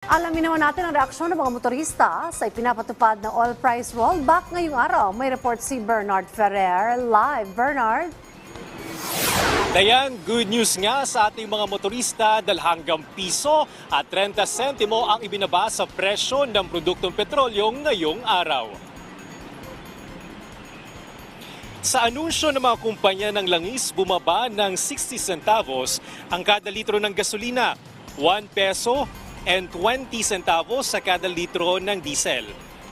Alamin naman natin ang reaksyon ng mga motorista sa ipinapatupad na oil price rollback ngayong araw. May report si Bernard Ferrer. Live, Bernard. Dayan, good news nga sa ating mga motorista dahil hanggang piso at 30 sentimo ang ibinaba sa presyo ng produktong petrolyo ngayong araw. Sa anunsyo ng mga kumpanya ng langis, bumaba ng 60 centavos ang kada litro ng gasolina, 1 peso and 20 centavos sa kada litro ng diesel,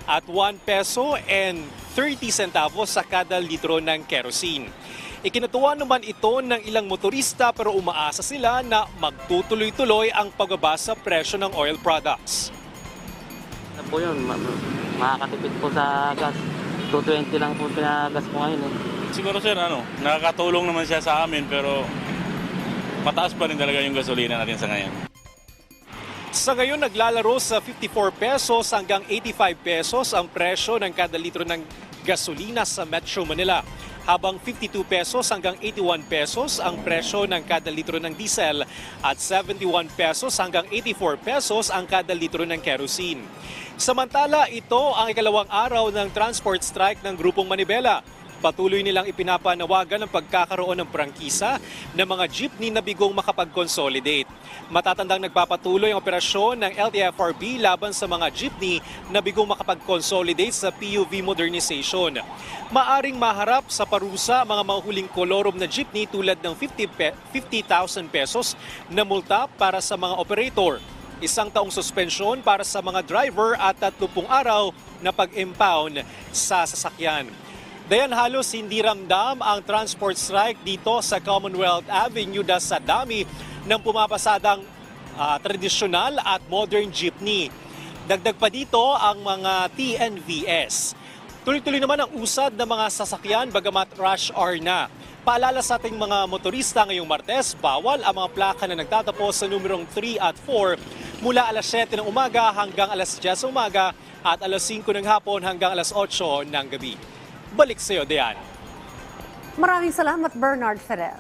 at 1 peso and 30 centavos sa kada litro ng kerosene. Ikinatuwa naman ito ng ilang motorista pero umaasa sila na magtutuloy-tuloy ang pagbaba sa presyo ng oil products. Ano po yun, ma- makakatipid po sa gas. 220 lang po pinagas po ngayon eh. Siguro sir, ano, nakakatulong naman siya sa amin pero mataas pa rin talaga yung gasolina natin sa ngayon. Sa ngayon, naglalaro sa 54 pesos hanggang 85 pesos ang presyo ng kada litro ng gasolina sa Metro Manila. Habang 52 pesos hanggang 81 pesos ang presyo ng kada litro ng diesel at 71 pesos hanggang 84 pesos ang kada litro ng kerosene. Samantala, ito ang ikalawang araw ng transport strike ng Grupong Manibela. Patuloy nilang ipinapanawagan ang pagkakaroon ng prangkisa ng mga jeepney na bigong makapag-consolidate. Matatandang nagpapatuloy ang operasyon ng LTFRB laban sa mga jeepney na bigong makapag-consolidate sa PUV modernization. Maaring maharap sa parusa ang mga mahuling kolorom na jeepney tulad ng 50 pe- 50,000 pesos na multa para sa mga operator isang taong suspensyon para sa mga driver at 30 araw na pag-impound sa sasakyan. Dayan halos hindi ramdam ang transport strike dito sa Commonwealth Avenue dahil sa dami ng pumapasadang ah, tradisyonal at modern jeepney. Dagdag pa dito ang mga TNVS. Tuloy-tuloy naman ang usad ng mga sasakyan bagamat rush hour na. Paalala sa ating mga motorista ngayong Martes, bawal ang mga plaka na nagtatapos sa numerong 3 at 4 mula alas 7 ng umaga hanggang alas 10 ng umaga at alas 5 ng hapon hanggang alas 8 ng gabi. Balik sa iyo, Dean. Maraming salamat, Bernard Ferrer.